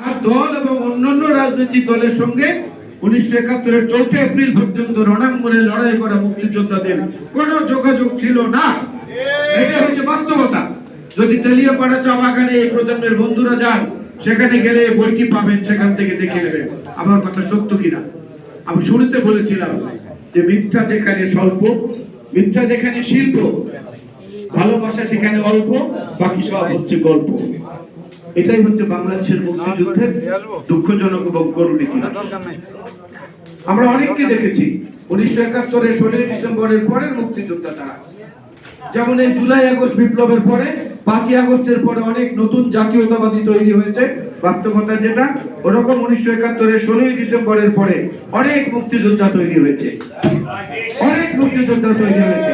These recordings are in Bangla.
দল এবং অন্যান্য রাজনৈতিক দলের সঙ্গে উনিশশো একাত্তরের চৌঠা এপ্রিল পর্যন্ত রণাঙ্গনে লড়াই করা মুক্তিযোদ্ধাদের কোনো যোগাযোগ ছিল না। এটা হচ্ছে বাস্তবতা। যদি তেলিয়াপাড়া চা বাগানে এই প্রজন্মের বন্ধুরা যান, সেখানে গেলে বইটি পাবেন, সেখান থেকে দেখে নেবেন। আমার কথা সত্য কিনা? আমি শুরুতে বলেছিলাম যে মিথ্যা যেখানে স্বল্প, মিথ্যা যেখানে শিল্প, ভালোবাসা সেখানে অল্প, বাকি সব হচ্ছে গল্প। এটাই হচ্ছে বাংলাদেশের মুক্তিযুদ্ধের দুঃখজনক এবং করুণ ইতিহাস। আমরা অনেককে দেখেছি, উনিশশো একাত্তরের ষোলোই ডিসেম্বরের পরের মুক্তিযোদ্ধা তারা। যেমন এই জুলাই আগস্ট বিপ্লবের পরে, পাঁচই আগস্টের পরে অনেক নতুন জাতীয়তাবাদী তৈরি হয়েছে। বাস্তবতা যেটা, ওরকম উনিশশো একাত্তরের ষোলোই ডিসেম্বরের পরে অনেক মুক্তিযোদ্ধা তৈরি হয়েছে। অনেক মুক্তিযোদ্ধা তৈরি হয়েছে।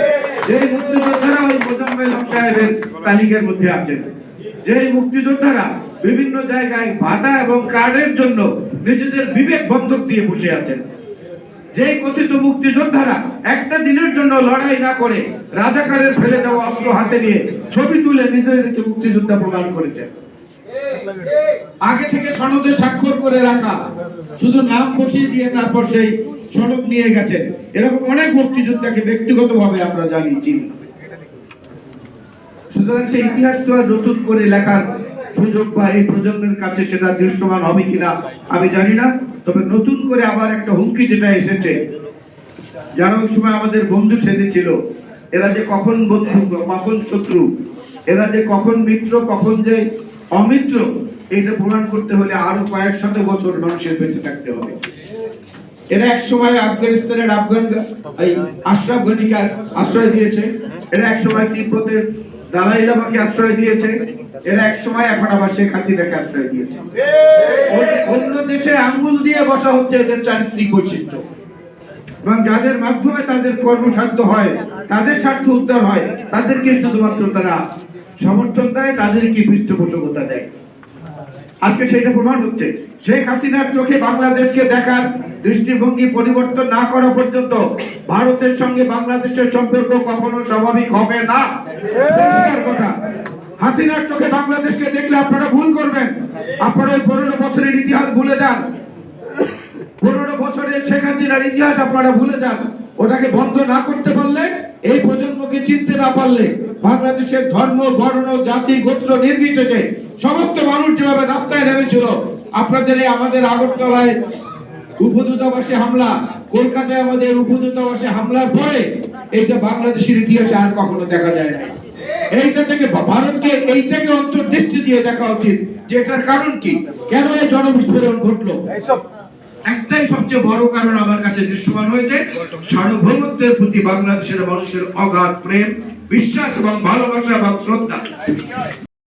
যে মুক্তিযোদ্ধারা ওই মোজাম্মেল তালিকার মধ্যে আছেন। যে মুক্তিযোদ্ধারা বিভিন্ন জায়গায় ভাতা এবং কার্ডের জন্য নিজেদের বিবেক বন্ধক দিয়ে বসে আছেন যে কথিত মুক্তিযোদ্ধারা একটা দিনের জন্য লড়াই না করে রাজাকারের ফেলে দেওয়া অস্ত্র হাতে নিয়ে ছবি তুলে নিজেদেরকে মুক্তিযোদ্ধা প্রদান করেছেন। আগে থেকে সনদে স্বাক্ষর করে রাখা, শুধু নাম বসিয়ে দিয়ে তারপর সেই সনদ নিয়ে গেছেন। এরকম অনেক মুক্তিযোদ্ধাকে ব্যক্তিগতভাবে আমরা জানি চিনি সুতরাং সেই ইতিহাস তো আর নতুন করে লেখার সুযোগ বা এই প্রজন্মের কাছে সেটা দৃশ্যমান হবে কিনা আমি জানি না। তবে নতুন করে আবার একটা হুমকি যেটা এসেছে, যারা ওই সময় আমাদের বন্ধু সেজেছিল এরা যে কখন বন্ধু, কখন শত্রু, এরা যে কখন মিত্র, কখন যে অমিত্র এটা প্রমাণ করতে হলে আরও কয়েক শত বছর মানুষের বেঁচে থাকতে হবে। এরা এক সময় আফগানিস্তানের আফগান আশরাফ গনিকে আশ্রয় দিয়েছে, এরা এক সময় তিব্বতের দালাই লামাকে আশ্রয় দিয়েছে। এরা এক সময় এখন আবার শেখ হাসিনাকে আশ্রয় দিয়েছে। অন্য- অন্য দেশে আঙ্গুল দিয়ে বসা হচ্ছে এদের চারিত্রিক বৈশিষ্ট্য এবং যাদের মাধ্যমে তাদের কর্মসাধ্য হয় তাদের স্বার্থ উদ্ধার হয় তাদেরকে শুধুমাত্র তারা সমর্থন দেয় তাদেরকে পৃষ্ঠপোষকতা দেয়। আজকে সেটা প্রমাণ হচ্ছে। শেখ হাসিনার চোখে বাংলাদেশকে দেখার দৃষ্টিভঙ্গি পরিবর্তন না করা পর্যন্ত ভারতের সঙ্গে বাংলাদেশের সম্পর্ক কখনো স্বাভাবিক হবে না। হাসিনার চোখে বাংলাদেশকে দেখলে আপনারা ভুল করবেন। আপনারা ওই পনেরো বছরের ইতিহাস ভুলে যান। পনেরো বছরের শেখ হাসিনার ইতিহাস আপনারা ভুলে যান। ওটাকে বন্ধ না করতে পারলে এই প্রজন্মকে চিনতে না পারলে বাংলাদেশের ধর্ম, বর্ণ, জাতি, গোত্র নির্বিশেষে সমস্ত মানুষ যেভাবে রাস্তায় নেমেছিল, আপনাদের এই আমাদের আগরতলায় উপদূতাবাসে হামলা, কলকাতায় আমাদের উপদূতাবাসে হামলার পরে এইটা বাংলাদেশের ইতিহাসে আর কখনো দেখা যায় না এইটা থেকে ভারতকে এইটাকে অন্তর্দৃষ্টি দিয়ে দেখা উচিত। যে এটার কারণ কি? কেন এই জনবিস্ফোরণ ঘটলো? একটাই সবচেয়ে বড় কারণ আমার কাছে দৃশ্যমান হয়েছে, সার্বভৌমত্বের প্রতি বাংলাদেশের মানুষের অগাধ প্রেম, বিশ্বাস এবং ভালোবাসা এবং শ্রদ্ধা।